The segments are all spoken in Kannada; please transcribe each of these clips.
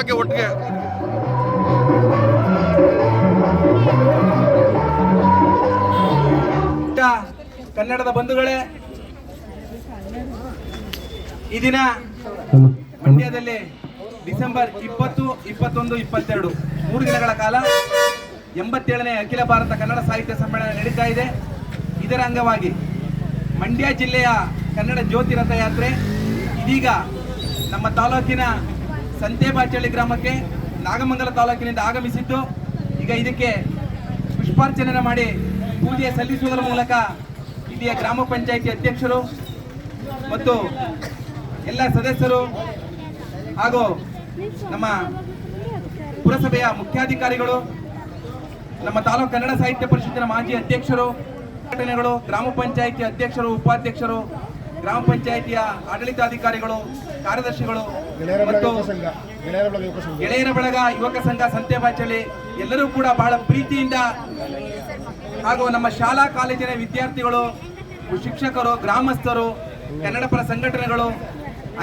ಹಾಗೆ ಒಟ್ಟಿಗೆ ಕನ್ನಡದ ಬಂಧುಗಳೇ, ಈ ದಿನ ಮಂಡ್ಯದಲ್ಲಿ ಡಿಸೆಂಬರ್ ಇಪ್ಪತ್ತು, ಇಪ್ಪತ್ತೊಂದು, ಇಪ್ಪತ್ತೆರಡು, ಮೂರು ದಿನಗಳ ಕಾಲ ಎಂಬತ್ತೇಳನೇ ಅಖಿಲ ಭಾರತ ಕನ್ನಡ ಸಾಹಿತ್ಯ ಸಮ್ಮೇಳನ ನಡೀತಾ ಇದೆ. ಇದರ ಅಂಗವಾಗಿ ಮಂಡ್ಯ ಜಿಲ್ಲೆಯ ಕನ್ನಡ ಜ್ಯೋತಿ ರಥಯಾತ್ರೆ ಇದೀಗ ನಮ್ಮ ತಾಲೂಕಿನ ಸಂತೇಬಾಚಳ್ಳಿ ಗ್ರಾಮಕ್ಕೆ ನಾಗಮಂಗಲ ತಾಲೂಕಿನಿಂದ ಆಗಮಿಸಿದ್ದು, ಈಗ ಇದಕ್ಕೆ ಪುಷ್ಪಾರ್ಚನೆ ಮಾಡಿ ಪೂಜೆ ಸಲ್ಲಿಸುವುದರ ಮೂಲಕ ಇಲ್ಲಿಯ ಗ್ರಾಮ ಪಂಚಾಯಿತಿ ಅಧ್ಯಕ್ಷರು ಮತ್ತು ಎಲ್ಲ ಸದಸ್ಯರು ಹಾಗೂ ನಮ್ಮ ಪುರಸಭೆಯ ಮುಖ್ಯಾಧಿಕಾರಿಗಳು, ನಮ್ಮ ತಾಲೂಕು ಕನ್ನಡ ಸಾಹಿತ್ಯ ಪರಿಷತ್ತಿನ ಮಾಜಿ ಅಧ್ಯಕ್ಷರು ಸಂಘಟನೆಗಳು ಗ್ರಾಮ ಪಂಚಾಯಿತಿ ಅಧ್ಯಕ್ಷರು, ಉಪಾಧ್ಯಕ್ಷರು ಗ್ರಾಮ ಪಂಚಾಯಿತಿಯ ಆಡಳಿತಾಧಿಕಾರಿಗಳು ಕಾರ್ಯದರ್ಶಿಗಳು ಮತ್ತು ಗೆಳೆಯರ ಬಳಗ ಯುವಕ ಸಂಘ. ಸಂತೆಬಾಚಳಿ ಎಲ್ಲರೂ ಕೂಡ ಬಹಳ ಪ್ರೀತಿಯಿಂದ ಹಾಗೂ ನಮ್ಮ ಶಾಲಾ ಕಾಲೇಜಿನ ವಿದ್ಯಾರ್ಥಿಗಳು ಶಿಕ್ಷಕರು ಗ್ರಾಮಸ್ಥರು ಕನ್ನಡ ಪರ ಸಂಘಟನೆಗಳು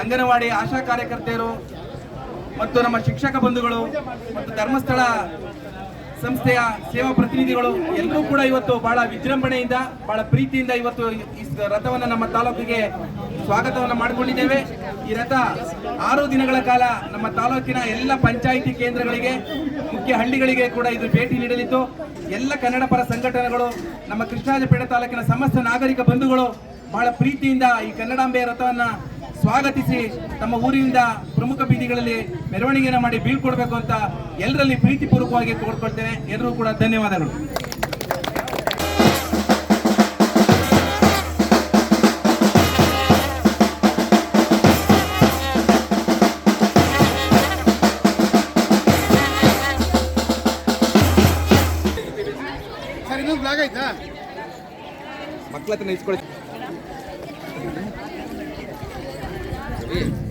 ಅಂಗನವಾಡಿ ಆಶಾ ಕಾರ್ಯಕರ್ತೆಯರು ಮತ್ತು ನಮ್ಮ ಶಿಕ್ಷಕ ಬಂಧುಗಳು ಮತ್ತು ಧರ್ಮಸ್ಥಳ ಸಂಸ್ಥೆಯ ಸೇವಾ ಪ್ರತಿನಿಧಿಗಳು ಎಲ್ಲರೂ ಕೂಡ ಇವತ್ತು ಬಹಳ ವಿಜೃಂಭಣೆಯಿಂದ, ಬಹಳ ಪ್ರೀತಿಯಿಂದ ಇವತ್ತು ಈ ರಥವನ್ನು ನಮ್ಮ ತಾಲೂಕಿಗೆ ಸ್ವಾಗತವನ್ನು ಮಾಡಿಕೊಂಡಿದ್ದೇವೆ. ಈ ರಥ ಆರು ದಿನಗಳ ಕಾಲ ನಮ್ಮ ತಾಲೂಕಿನ ಎಲ್ಲ ಪಂಚಾಯಿತಿ ಕೇಂದ್ರಗಳಿಗೆ, ಮುಖ್ಯ ಹಳ್ಳಿಗಳಿಗೆ ಕೂಡ ಇದು ಭೇಟಿ ನೀಡಲಿತ್ತು ಎಲ್ಲ ಕನ್ನಡ ಪರ ಸಂಘಟನೆಗಳು, ನಮ್ಮ ಕೃಷ್ಣರಾಜಪೇಟೆ ತಾಲೂಕಿನ ಸಮಸ್ತ ನಾಗರಿಕ ಬಂಧುಗಳು ಬಹಳ ಪ್ರೀತಿಯಿಂದ ಈ ಕನ್ನಡಾಂಬೆಯ ರಥವನ್ನ ಸ್ವಾಗತಿಸಿ ತಮ್ಮ ಊರಿನಿಂದ ಪ್ರಮುಖ ಬೀದಿಗಳಲ್ಲಿ ಮೆರವಣಿಗೆಯನ್ನು ಮಾಡಿ ಬೀಳ್ಕೊಡ್ಬೇಕು ಅಂತ ಎಲ್ಲರಲ್ಲಿ ಪ್ರೀತಿಪೂರ್ವಕವಾಗಿ ಕೋರ್ಕೊಳ್ತೇನೆ ಎಲ್ಲರೂ ಕೂಡ ಧನ್ಯವಾದಗಳು. ಸರ್ ಇನ್ನೊಂದು ಬ್ಲಾಗ್ ಆಯ್ತಾ? ಮಕ್ಕಳ ಹತ್ರ ಇಸ್ಕೊಳ್ಳಿ কি